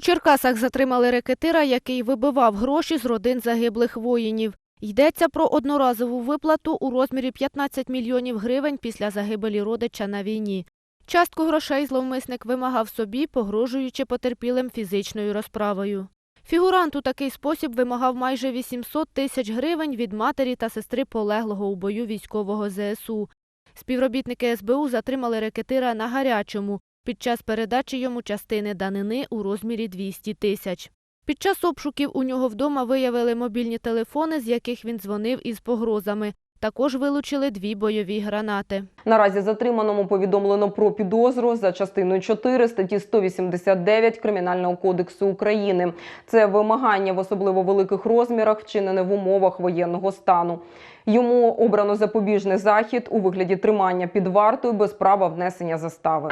Черкасах затримали рекетира, який вибивав гроші з родин загиблих воїнів. Йдеться про одноразову виплату у розмірі 15 мільйонів гривень після загибелі родича на війні. Частку грошей зловмисник вимагав собі, погрожуючи потерпілим фізичною розправою. Фігурант у такий спосіб вимагав майже 800 тисяч гривень від матері та сестри полеглого у бою військового ЗСУ. Співробітники СБУ затримали рекетира на гарячому під час передачі йому частини данини у розмірі 200 тисяч. Під час обшуків у нього вдома виявили мобільні телефони, з яких він дзвонив із погрозами. Також вилучили дві бойові гранати. Наразі затриманому повідомлено про підозру за частиною 4 статті 189 Кримінального кодексу України. Це вимагання в особливо великих розмірах, вчинене в умовах воєнного стану. Йому обрано запобіжний захід у вигляді тримання під вартою без права внесення застави.